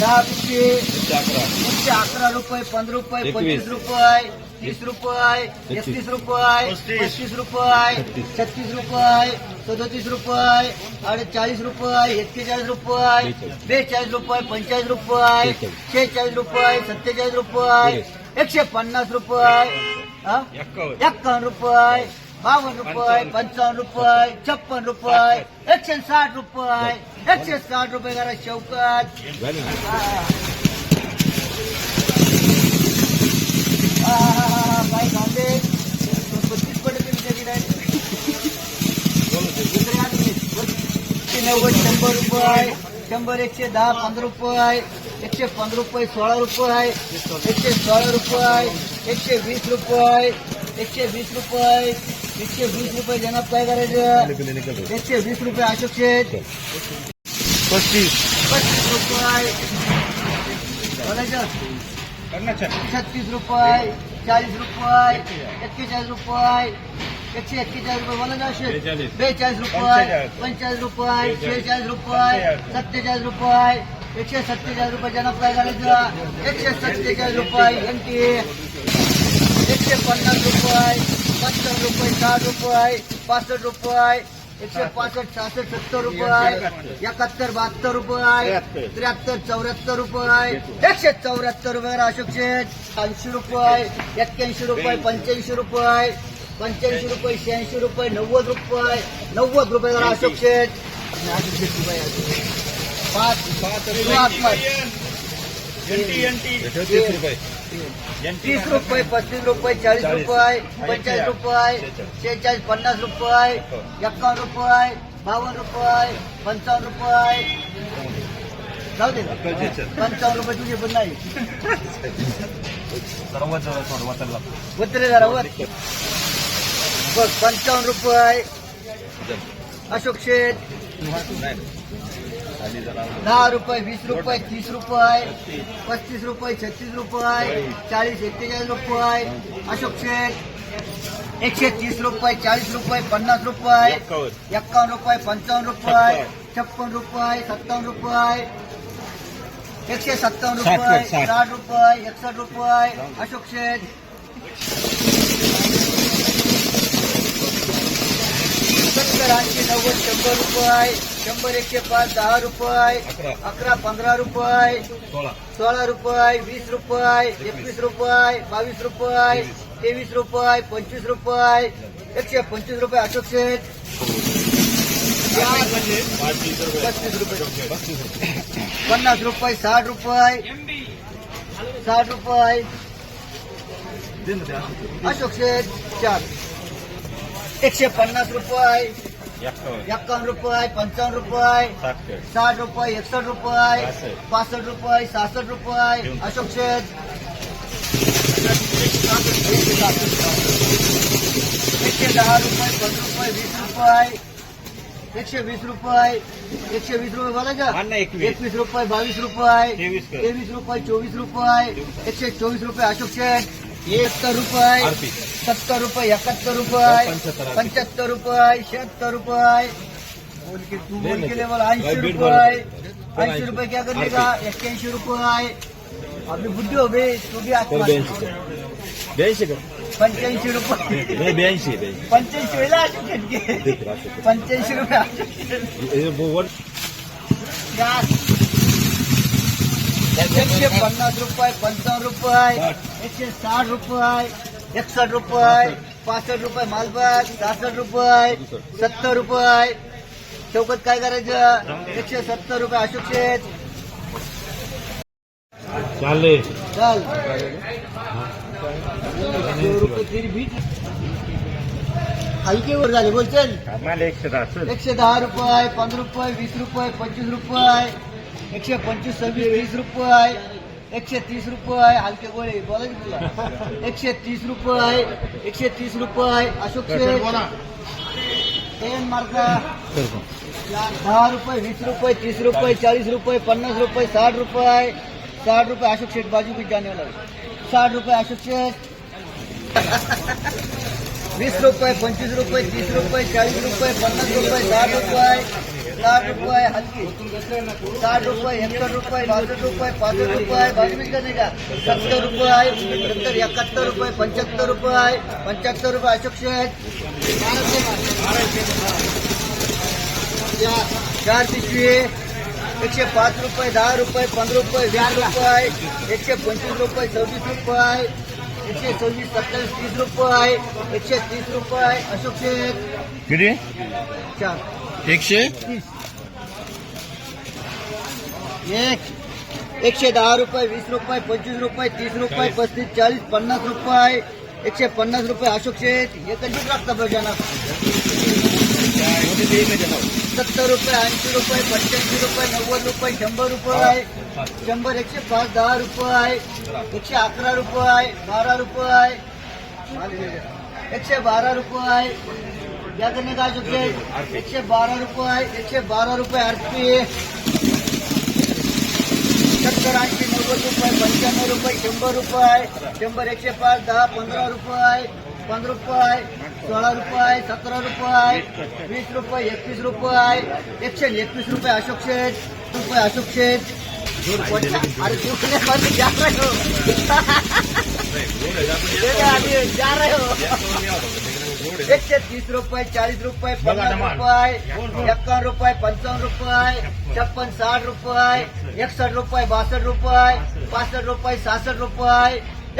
दहा पिशवी एकशे अकरा रुपये पंधरा रुपये पंचवीस रुपये तीस रुपये एकतीस। रुपये पस्तीस. रुपये छत्तीस. रुपये सदोतीस रुपये आणि चाळीस रुपये एक्केचाळीस रुपये बेचाळीस. रुपये पंचेचाळीस रुपये शेहेचाळीस रुपये सत्तेचाळीस रुपये एकशे पन्नास रुपये एक्कावन्न एक्कावन्न रुपये बावन्न रुपये पंचावन्न रुपये छप्पन रुपये एकशे साठ रुपये एकशे साठ रुपये करा शौकत झाले ना हा. हा, हा, हा, हा, बाई गांधे पस्तीस पडते बिचारी direct. दुसरे हात नाही. एकशे शंभर रुपये एकशे पंधरा रुपये वीस जनाब काय करायचं एकशे वीस रुपये अशोक शेठ पस्तीस पस्तीस रुपये छत्तीस रुपये चाळीस रुपये एक्केचाळीस रुपये एकशे एक्केचाळीस रुपये बोला ना शेठ बेचाळीस. रुपये पंचेचाळीस. रुपये. शेहेचाळीस रुपये सत्तेचाळीस. रुपये एकशे सत्तेचाळीस रुपये जनाब काय करायचं एकशे सत्तेचाळीस रुपये एमटी एकशे पन्नास रुपये पंचावन्न रुपये साठ रुपये पासष्ट रुपये एकशे पासष्ट सहासष्ट सत्तर रुपये एकाहत्तर बहात्तर रुपये त्र्याहत्तर. त्र्याहत्तर चौऱ्याहत्तर रुपये एकशे चौऱ्याहत्तर रुपये अशोक शेठ ऐंशी रुपये एक्क्याऐंशी रुपये पंच्याऐंशी रुपये पंच्याऐंशी रुपये शहाऐंशी रुपये नव्वद रुपये नव्वद रुपये जरा अशोक शेठ रुपये आहे. पाच पाच तीस तीस रुपये पस्तीस रुपये चाळीस चाळीस. रुपये पंचेचाळीस रुपये शेहेचाळीस. पन्नास रुपये एक्कावन्न रुपये बावन्न रुपये पंचावन्न रुपये. जाऊ दे. पंचावन्न रुपये तुझे पण नाही. उतरे जरा वर. बघ पंचावन्न रुपये. अशोक शेठ. दहा रुपये वीस रुपये तीस रुपये पस्तीस रुपये छत्तीस रुपये चाळीस एक्केचाळीस रुपये अशोक शेठ एकशे तीस रुपये चाळीस रुपये पन्नास रुपये एक्कावन्न रुपये पंचावन्न रुपये छप्पन रुपये सत्तावन्न रुपये एकशे सत्तावन्न साठ रुपये साठ. साठ रुपये एकसष्ट रुपये अशोक शेठ सत्तर ऐंशी नव्वद शंभर रुपये शंभर एकशे पाच दहा रुपये अकरा. अकरा पंधरा रुपये सोळा. सोळा रुपये वीस रुपये एकवीस. रुपये बावीस रुपये तेवीस. रुपये पंचवीस रुपये एकशे पंचवीस रुपये अशोक शेठ. पस्तीस रुपये. पन्नास रुपये साठ रुपये. साठ रुपये. अशोक शेठ चार. एकशे पन्नास रुपये एक्कावन्न एक्कावन्न रुपये पंचावन्न रुपये साठ साठ रुपये एकसष्ट रुपये पासष्ट. पासष्ट रुपये सहासष्ट रुपये अशोक शेठ एकशे दहा रुपये पंधरा रुपये वीस रुपये एकशे वीस रुपये एकशे वीस रुपये बोला का हा ना, एकवीस. एकवीस रुपये बावीस रुपये तेवीस कर. तेवीस एकाहत्तर रुपये सत्तर रुपये एकाहत्तर रुपये पंच्याहत्तर. पंच्याहत्तर रुपये शहात्तर रुपये. बोल के तू बोल के लेवल ऐंशी रुपये. ऐंशी रुपये क्या कर लेगा? एक्क्याऐंशी रुपये. अभी बुद्धि हो गई तू भी आत्मा ब्याऐंशी का पंच्याऐंशी रुपये. ब्याऐंशी पंच्याऐंशी वेळेला अशोक शेटके. पंच्याऐंशी रुपये अशोक शेट. एकशे पन्नास रुपये पंचावन्न रुपये एकशे साठ रुपये एकसष्ट रुपये पासष्ट रुपये मालबाग सहासष्ट रुपये सत्तर रुपये। चौकत काय करायचं? एकशे सत्तर रुपये अशोक चालले. चल. हलके वर झाले बोल एकशे दहा चल. एकशे दहा रुपये पंधरा रुपये वीस रुपये पंचवीस रुपये. एकशे पंचवीस सव्वीस वीस रुपये एकशे तीस रुपये हलके गोळे बोलायचे तुला. एकशे तीस रुपये एकशे तीस रुपये अशोक शेठ. टेन मार्का. दहा रुपये वीस रुपये तीस रुपये चाळीस रुपये पन्नास रुपये साठ रुपये साठ रुपये अशोक शेठ बाजू भी जाने साठ रुपये अशोक शेठ. वीस रुपये पंचवीस रुपये तीस रुपये चाळीस रुपये पन्नास रुपये साठ रुपये साठ रुपये हल्की। साठ रुपये एकसठ रुपये बासष्ट रुपये पासष्ट रुपये बाजूच का नाही का। सत्तर रुपये नंतर एकाहत्तर रुपये पंच्याहत्तर रुपये पंच्याहत्तर रुपये अशोक शेठ चार पिशवी एकशे पाच रुपये दहा रुपये पंधरा रुपये वीस रुपये एकशे पंचवीस रुपये सव्वीस रुपये एकशे सव्वीस सत्तावीस तीस रुपये एकशे तीस रुपये अशोक किती चार। एकशे तीस एक एकशे दहा रुपये वीस रुपये पंचवीस रुपये तीस रुपये पस्तीस चाळीस पन्नास रुपये एकशे पन्नास रुपये अशोक शेठ एकच लागतं बजाना सत्तर रुपये ऐंशी रुपये पंच्याऐंशी रुपये नव्वद रुपये शंभर रुपये। शंभर एकशे पाच दहा रुपये। एकशे अकरा रुपये बारा रुपये। एकशे बारा रुपये। करणे काय शकते एकशे बारा रुपये एकशे बारा रुपये आरपी सत्तर ऐंशी नव्वद रुपये पंच्याण्णव रुपये शंभर रुपये शंभर एकशे पाच दहा पंधरा रुपये पंधरा रुपये सोळा रुपये सतरा रुपये वीस रुपये एकवीस रुपये एकशे एकवीस रुपये अशोक शेठ रुपये अशोक शेठ। अरे दुसरे पण जा रहे हो। जा रहे हो। एकशे तीस रुपये चाळीस रुपये पन्नास रुपये एक्कावन्न रुपये पंचावन्न रुपये छप्पन. साठ रुपये एकसष्ट रुपये बासष्ट रुपये पासष्ट रुपये सहासष्ट रुपये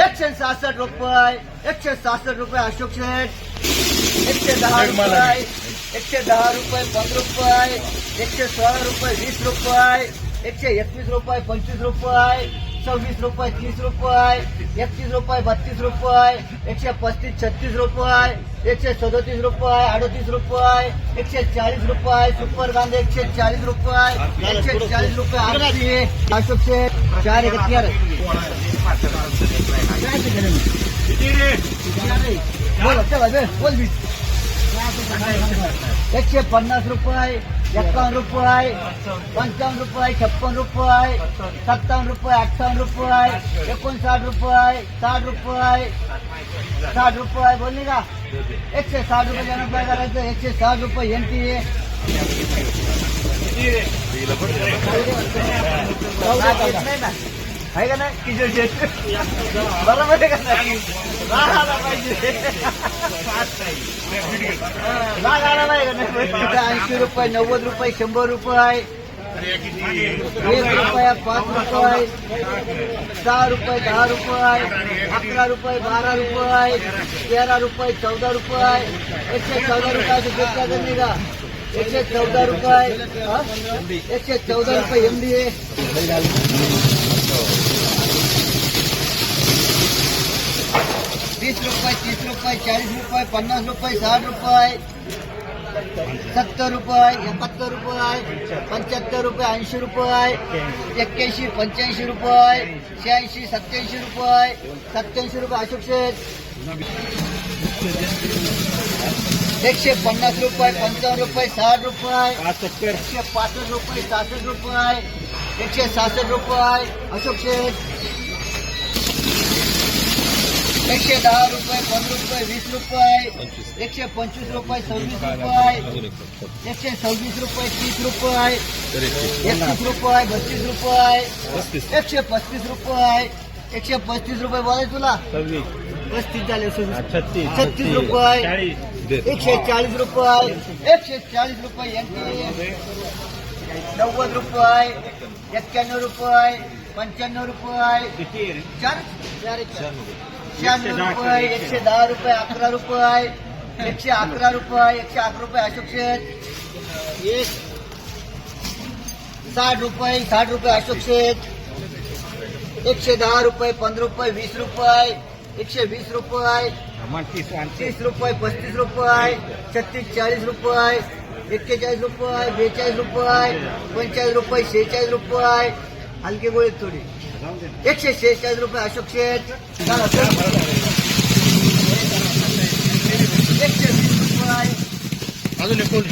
एकशे सहासष्ट रुपये एकशे सहासष्ट रुपये अशोक शेठ. एकशे दहा रुपये एकशे दहा रुपये पंधरा रुपये एकशे सोळा रुपये वीस रुपये एकशे एकवीस रुपये पंचवीस रुपये सव्वीस रुपये तीस रुपये एकतीस रुपये बत्तीस रुपये एकशे पस्तीस छत्तीस रुपये एकशे सदोतीस रुपये अडतीस रुपये एकशे चालीस रुपये सुपर एक एकशे चालीस रुपये एकशे चालीस रुपये शेठ चार एक तेरा बोल चला बे, बोल बी. एकशे पन्नास रुपये एक्कावन्न रुपये पंचावन्न रुपये छप्पन रुपये सत्तावन्न रुपये अठ्ठावन्न रुपये एकोणसाठ रुपये साठ रुपये साठ रुपये बोलली का एकशे साठ रुपये ज्यांना काय करायचं एकशे साठ रुपये एम टी आहे का नाही? किशोर शेठ बरोबर आहे का नाही? राहायला पाहिजे। नाही? का रुपये, नव्वद रुपये, शंभर रुपये। एक रुपया, पाच रुपये, सहा रुपये, दहा रुपये, अकरा रुपये, बारा रुपये, तेरा रुपये, चौदा रुपये। एकशे चौदा रुपयाचं पेक्षा कमी का एकशे चौदा रुपये, हा? एकशे चौदा रुपये एम वीस रुपये तीस रुपये चाळीस रुपये पन्नास रुपये साठ रुपये सत्तर रुपये एकाहत्तर रुपये पंच्याहत्तर रुपये ऐंशी रुपये एक्क्याऐंशी पंच्याऐंशी रुपये शहाऐंशी सत्याऐंशी रुपये सत्याऐंशी रुपये अशोक शेठ. एकशे पन्नास रुपये पंचावन्न रुपये साठ रुपये एकशे पासष्ट रुपये सहासष्ट रुपये एकशे सहासष्ट रुपये अशोक शेठ. एकशे दहा रुपये पंधरा रुपये वीस रुपये एकशे पंचवीस रुपये सव्वीस रुपये एकशे सव्वीस रुपये तीस रुपये एकतीस रुपये बत्तीस रुपये एकशे पस्तीस रुपये एकशे पस्तीस रुपये बोलाय तुला? पस्तीस झाले सव्वीस. छत्तीस. छत्तीस रुपये. एकशे चाळीस रुपये. एकशे चाळीस रुपये नव्वद रुपये. एक्क्याण्णव रुपये. पंच्याण्णव रुपये. चार चार. शहाण्णव रुपये एकशे दहा रुपये अकरा रुपये एकशे अकरा रुपये एकशे अकरा रुपये अशोक शेठ. एक साठ रुपये साठ रुपये अशोक शेठ. एकशे दहा रुपये पंधरा रुपये वीस रुपये. एकशे वीस रुपये. तीस रुपये पस्तीस रुपये. छत्तीस चाळीस रुपये. एक्केचाळीस रुपये बेचाळीस रुपये. पंचेचाळीस रुपये शेहेचाळीस रुपये. हलके गोळी थोडी. एकशे शेहेचाळीस रुपये अशोक शेठ चला, चल. एकशे वीस रुपये अजून एक कोण